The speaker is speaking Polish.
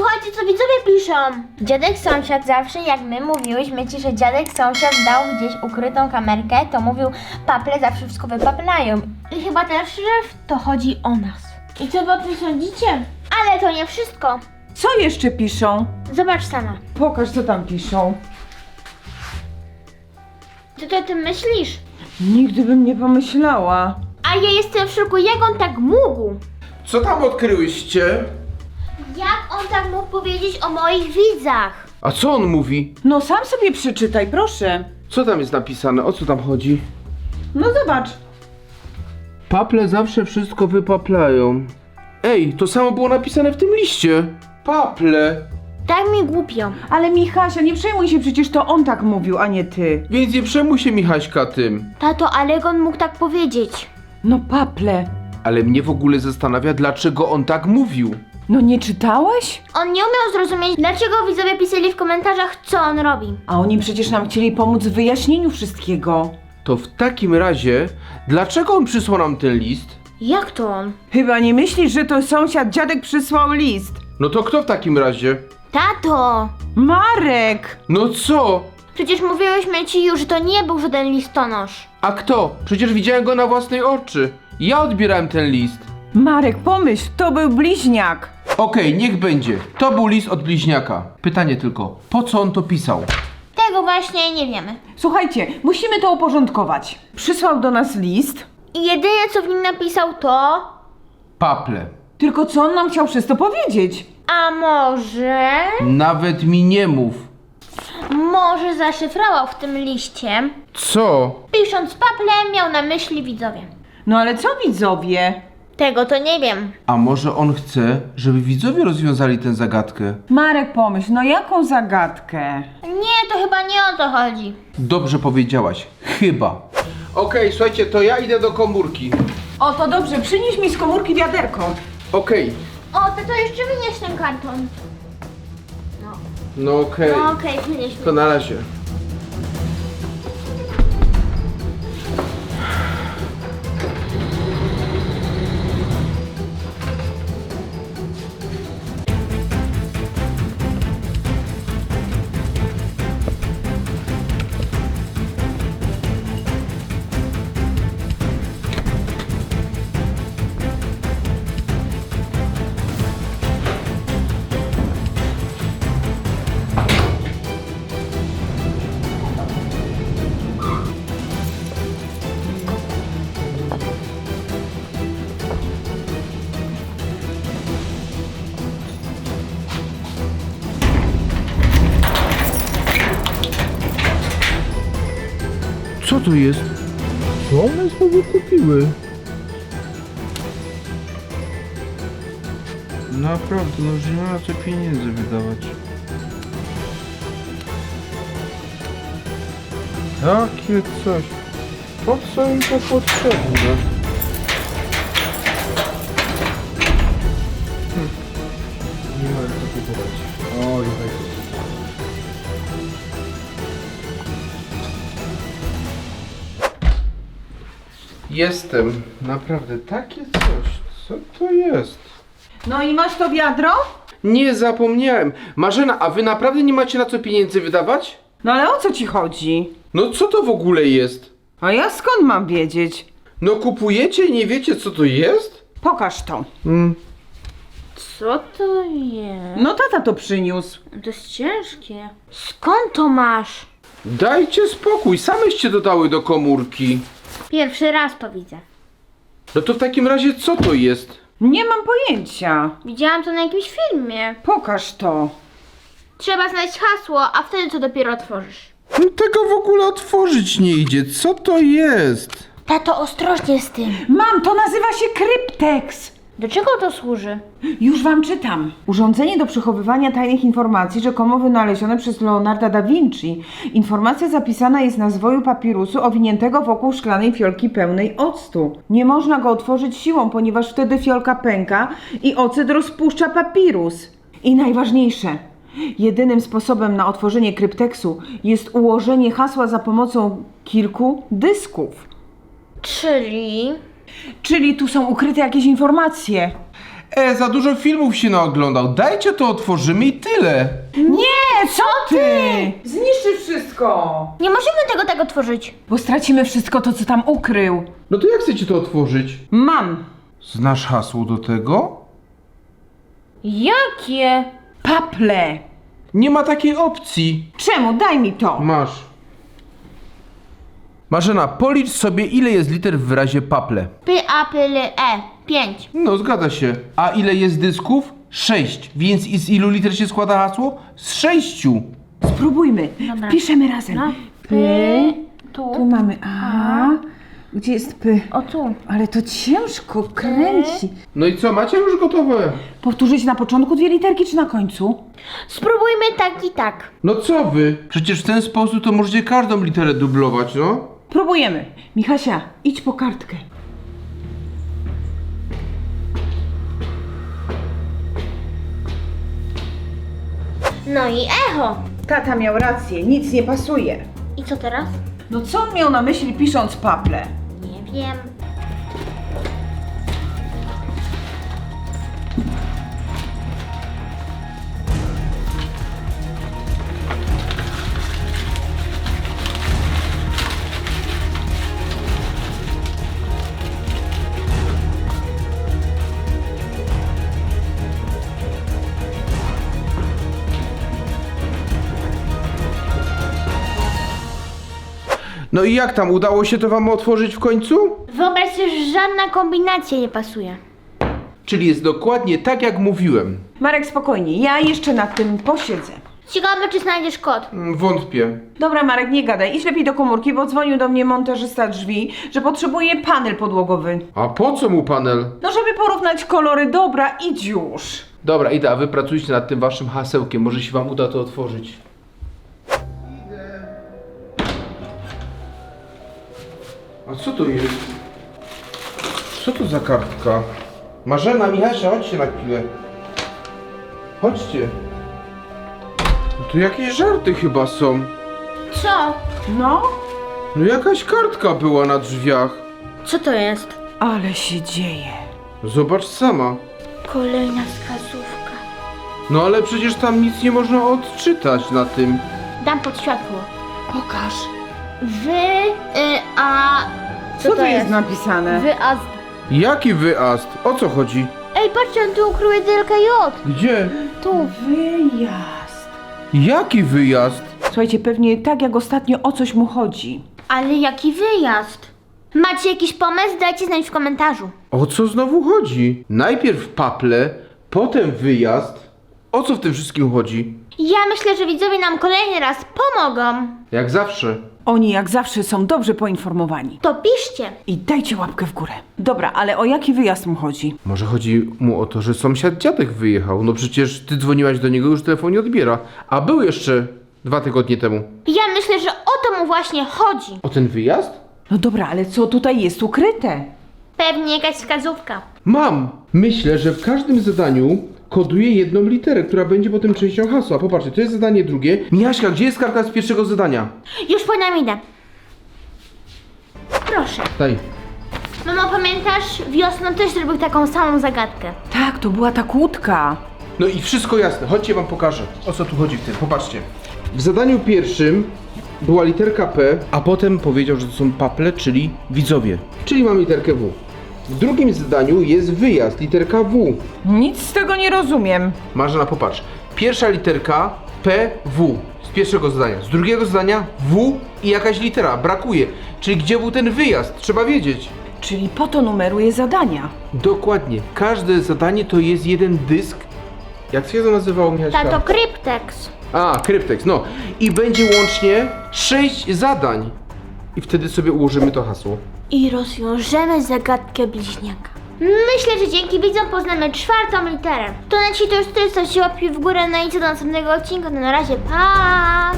Słuchajcie, co widzowie piszą. Dziadek sąsiad zawsze, jak my mówiłyśmy ci, że dziadek sąsiad dał gdzieś ukrytą kamerkę, to mówił, paple zawsze wszystko wypaplają. I chyba też, że w to chodzi o nas. I co wy sądzicie? Ale to nie wszystko. Co jeszcze piszą? Zobacz sama. Pokaż, co tam piszą. Co ty o tym myślisz? Nigdy bym nie pomyślała. A ja jestem w szoku, jak on tak mógł? Co tam odkryłyście? Jak on tak mógł powiedzieć o moich widzach? A co on mówi? No sam sobie przeczytaj, proszę. Co tam jest napisane? O co tam chodzi? No zobacz. Paple zawsze wszystko wypaplają. Ej, to samo było napisane w tym liście. Paple. Tak mi głupio. Ale Michasia, nie przejmuj się, przecież to on tak mówił, a nie ty. Więc nie przejmuj się Michaśka tym. Tato, ale on mógł tak powiedzieć? No paple. Ale mnie w ogóle zastanawia, dlaczego on tak mówił. No nie czytałeś? On nie umiał zrozumieć, dlaczego widzowie pisali w komentarzach, co on robi. A oni przecież nam chcieli pomóc w wyjaśnieniu wszystkiego. To w takim razie, dlaczego on przysłał nam ten list? Jak to on? Chyba nie myślisz, że to sąsiad dziadek przysłał list? No to kto w takim razie? Tato! Marek! No co? Przecież mówiłyśmy ci już, że to nie był żaden listonosz. A kto? Przecież widziałem go na własnej oczy. Ja odbierałem ten list. Marek, pomyśl, to był bliźniak. Okej, niech będzie. To był list od bliźniaka. Pytanie tylko, po co on to pisał? Tego właśnie nie wiemy. Słuchajcie, musimy to uporządkować. Przysłał do nas list, I jedyne, co w nim napisał to... Paple. tylko co on nam chciał przez to powiedzieć? A może... Nawet mi nie mów. Może zaszyfrował w tym liście. Co? Pisząc paple, miał na myśli widzowie. No ale co widzowie? Tego to nie wiem. A może on chce, żeby widzowie rozwiązali tę zagadkę? Marek, pomyśl, no jaką zagadkę? Nie, to chyba nie o to chodzi. Dobrze powiedziałaś. Chyba. Okej, słuchajcie, to ja idę do komórki. O, to dobrze, przynieś mi z komórki wiaderko. Okej. O, to to jeszcze wynieś ten karton. No okej. No okej, wynieś. To na razie. Co to jest? Co one znowu kupiły? Naprawdę, no już nie ma na co pieniędzy wydawać. Jakie coś? Po co im to potrzebne? Jestem. Naprawdę, takie coś. Co to jest? No i masz to wiadro? Nie zapomniałem. Marzena, a wy naprawdę nie macie na co pieniędzy wydawać? No ale o co ci chodzi? No co to w ogóle jest? A ja skąd mam wiedzieć? No kupujecie i nie wiecie co to jest? Pokaż to. Mm. Co to jest? No tata to przyniósł. To jest ciężkie. Skąd to masz? Dajcie spokój, sameście dodały do komórki. Pierwszy raz to widzę. No to w takim razie co to jest? Nie mam pojęcia. Widziałam to na jakimś filmie. Pokaż to. Trzeba znaleźć hasło, a wtedy to dopiero otworzysz. No tego w ogóle otworzyć nie idzie. Co to jest? Tato, ostrożnie z tym. Mam, to nazywa się kryptex. Do czego to służy? Już wam czytam. Urządzenie do przechowywania tajnych informacji rzekomo wynalezione przez Leonarda da Vinci. Informacja zapisana jest na zwoju papirusu owiniętego wokół szklanej fiolki pełnej octu. Nie można go otworzyć siłą, ponieważ wtedy fiolka pęka i ocet rozpuszcza papirus. I najważniejsze, jedynym sposobem na otworzenie krypteksu jest ułożenie hasła za pomocą kilku dysków. Czyli... Czyli tu są ukryte jakieś informacje. E, za dużo filmów się naoglądał. Dajcie to otworzymy i tyle. Nie, co ty? Zniszczysz wszystko. Nie możemy tego tego tworzyć. Bo stracimy wszystko to, co tam ukrył. No to jak chcecie to otworzyć? Mam. Znasz hasło do tego? Jakie? Paple. Nie ma takiej opcji. Czemu? Daj mi to. Masz. Marzena, policz sobie ile jest liter w wyrazie paple. P, A, P, L, E. 5. No, zgadza się. A ile jest dysków? Sześć. Więc i z ilu liter się składa hasło? Z sześciu. Spróbujmy. Dobra. Piszemy razem. No. P. Tu. Tu mamy A. Gdzie jest P? O tu. Ale to ciężko kręci. No i co, macie już gotowe? Powtórzyć na początku dwie literki czy na końcu? Spróbujmy tak i tak. No co wy? Przecież w ten sposób to możecie każdą literę dublować, no? Próbujemy. Michasia, idź po kartkę. No i echo. Tata miał rację, nic nie pasuje. I co teraz? No co on miał na myśli pisząc paple? Nie wiem. No i jak tam, udało się to wam otworzyć w końcu? Wyobraź sobie, że żadna kombinacja nie pasuje. Czyli jest dokładnie tak, jak mówiłem. Marek, spokojnie, ja jeszcze nad tym posiedzę. Ciekawe, czy znajdziesz kod. Mm, Wątpię. Dobra, Marek, nie gadaj. Idź lepiej do komórki, bo dzwonił do mnie montażysta drzwi, że potrzebuje panel podłogowy. A po co mu panel? No, żeby porównać kolory. Dobra, idź już. Dobra, idę, a wy pracujcie nad tym waszym hasełkiem. Może się wam uda to otworzyć. A co to jest? Co to za kartka? Marzena, Michasia, chodźcie na chwilę. Chodźcie. No to jakieś żarty chyba są. Co? No, No jakaś kartka była na drzwiach. Co to jest? ale się dzieje. Zobacz sama. Kolejna wskazówka. No ale przecież tam nic nie można odczytać na tym. Dam pod światło. Pokaż. Wy, y, a... Co, tu jest napisane? Wyazd. Jaki wyjazd? O co chodzi? Ej, patrzcie, on tu ukrył jedynkę J. Gdzie? Tu. Wyjazd. Jaki wyjazd? Słuchajcie, pewnie tak jak ostatnio o coś mu chodzi. Ale jaki wyjazd? Macie jakiś pomysł? Dajcie znać w komentarzu. O co znowu chodzi? Najpierw paple, potem wyjazd. O co w tym wszystkim chodzi? Ja myślę, że widzowie nam kolejny raz pomogą. Jak zawsze. Oni jak zawsze są dobrze poinformowani. To piszcie. I dajcie łapkę w górę. Dobra, ale o jaki wyjazd mu chodzi? Może chodzi mu o to, że sąsiad dziadek wyjechał. No przecież ty dzwoniłaś do niego, już telefon nie odbiera. A był jeszcze dwa tygodnie temu. Ja myślę, że o to mu właśnie chodzi. O ten wyjazd? No dobra, ale co tutaj jest ukryte? Pewnie jakaś wskazówka. Mam! Myślę, że w każdym zadaniu koduje jedną literę, która będzie potem częścią hasła. Popatrzcie, to jest zadanie drugie. Michaśka, gdzie jest kartka z pierwszego zadania? Już po nam idę. Proszę. Daj. Mamo, pamiętasz? Wiosną też zrobił taką samą zagadkę. Tak, to była ta kłódka. No i wszystko jasne, chodźcie wam pokażę. O co tu chodzi w tym? Popatrzcie. W zadaniu pierwszym była literka P, a potem powiedział, że to są paple, czyli widzowie. Czyli mam literkę W. W drugim zadaniu jest wyjazd, literka W. Nic z tego nie rozumiem. Marzena, popatrz. Pierwsza literka P, W. Z pierwszego zadania. Z drugiego zadania W i jakaś litera. Brakuje. Czyli gdzie był ten wyjazd? Trzeba wiedzieć. Czyli po to numeruje zadania. Dokładnie. Każde zadanie to jest jeden dysk. Jak się to nazywało, Michaśka? Tato Kryptex. A, kryptex, no. I będzie łącznie 6 zadań. I wtedy sobie ułożymy to hasło. I rozwiążemy zagadkę bliźniaka. Myślę, że dzięki widzom poznamy czwartą literę. To na to już tyle, stawcie łapki w górę, no i co do następnego odcinka, no na razie, pa!